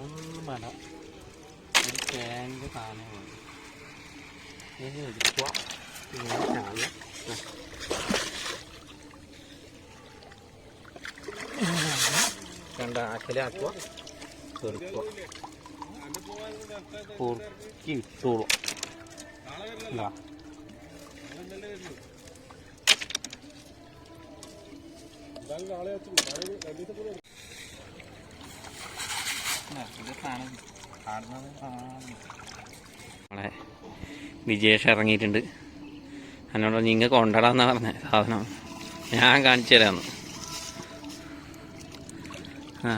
ഒന്നും വേണ്ട ഒരു തേങ്ങ സാധനമാണ് ഇത് എടുക്കുക ഇങ്ങനെ ചായ രണ്ട് ആക്കലാക്കുക ചെറുക്കുക പൊറുക്കി ഇട്ടോളും. നമ്മളെ വിജേഷ് ഇറങ്ങിയിട്ടുണ്ട്. എന്നോട് നിങ്ങൾ കൊണ്ടടാന്നാ പറഞ്ഞ സാധനം. ഞാൻ കാണിച്ചു തരാന്ന്. ആ.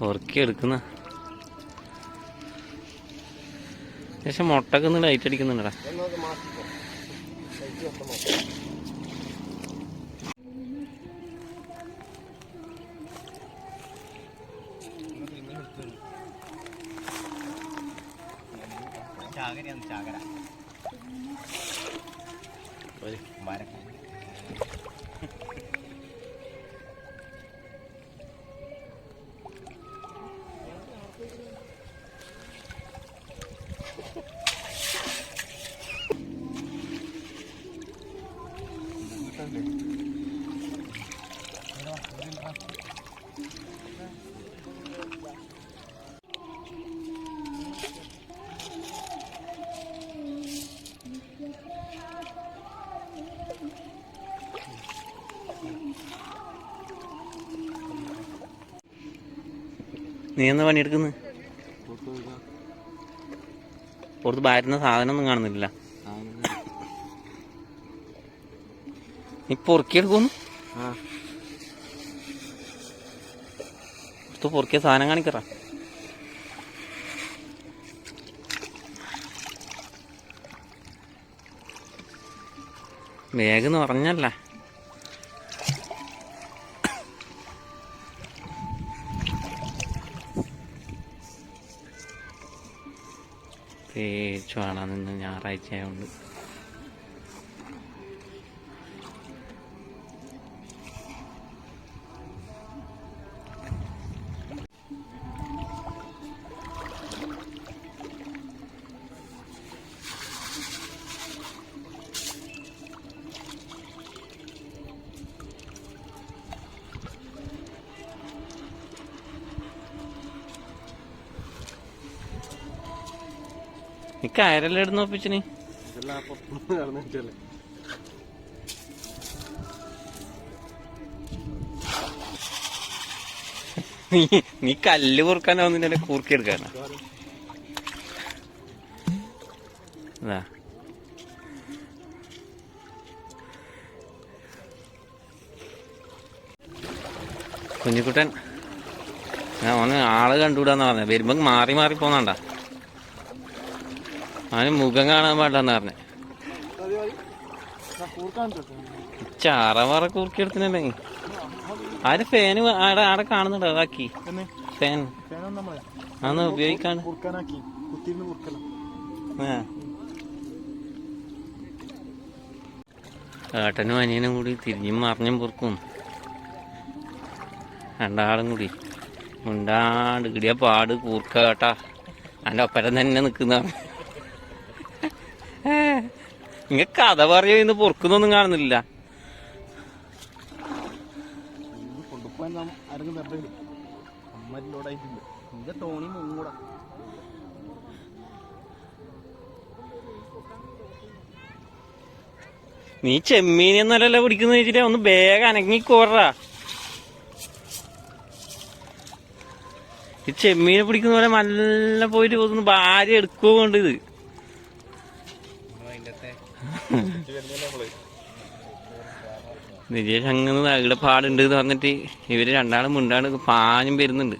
ഉറക്കി പക്ഷെ മുട്ടക്ക് ഒന്ന് ലൈറ്റ് അടിക്കുന്നുണ്ടടാ. ചാകരയാണ് ചാകര. നീ എന്താ പണിയെടുക്കുന്നത് പുറത്ത് ഭാരുന്ന സാധനം ഒന്നും കാണുന്നില്ല. നീ പൊറുക്കിയെടുക്കുന്നു പുറത്ത് പൊറുക്കിയ സാധനം കാണിക്കറ വേഗം പറഞ്ഞല്ല പ്രത്യേകിച്ച് വേണം ഇന്ന് ഞായറാഴ്ച ആയതുകൊണ്ട് നീ കയറല്ലേ ഇടുന്ന ഒപ്പിച്ചിന്. നീ നീ കല്ല് കുറുക്കാനോ നിന്നെ കൂർക്കി എടുക്കാനാ. അതാ കുഞ്ഞിക്കുട്ടൻ ഞാൻ ഓന് ആൾ കണ്ടുകൂടാന്ന് പറഞ്ഞത് വരുമ്പോ മാറി മാറി പോന്നണ്ട. അവന് മുഖം കാണാൻ പാടില്ലെന്ന് പറഞ്ഞേ. ചാറവാറ കൂർക്കിയെടുത്തിനല്ലേ ആര് ഫാന് ആടെ ആടെ കാണുന്നുണ്ടോ? അതാക്കി. ഫാൻ അന്ന് ഉപയോഗിക്കാൻ. ഏട്ടനും അനിയനും കൂടി തിരിഞ്ഞും മറിഞ്ഞും പൊറുക്കും. രണ്ടാളും കൂടി. മുണ്ടാണ്ട് ഇടിയ പാട് കൂർക്ക കേട്ടാ. എന്റെ ഒപ്പരം തന്നെ നിക്കുന്ന ഇങ്ങ കഥ പറയോ ഇന്ന് പൊറുക്കുന്നൊന്നും കാണുന്നില്ല. നാം ചെമ്മീൻ എന്നല്ല പിടിക്കുന്ന വെച്ചിട്ട് ഒന്ന് വേഗം അനങ്ങിക്കോറാ ഈ ചെമ്മീനെ പിടിക്കുന്ന പോലെ നല്ല പോയിട്ട് ഒന്ന് ഭാര്യ എടുക്കുകയോ കൊണ്ട് ഇത് വിജേഷ് അങ്ങനെ ഇവിടെ പാടുണ്ട് എന്ന് പറഞ്ഞിട്ട് ഇവർ രണ്ടാളും മുണ്ടാണ് പാഞ്ഞും വരുന്നുണ്ട്.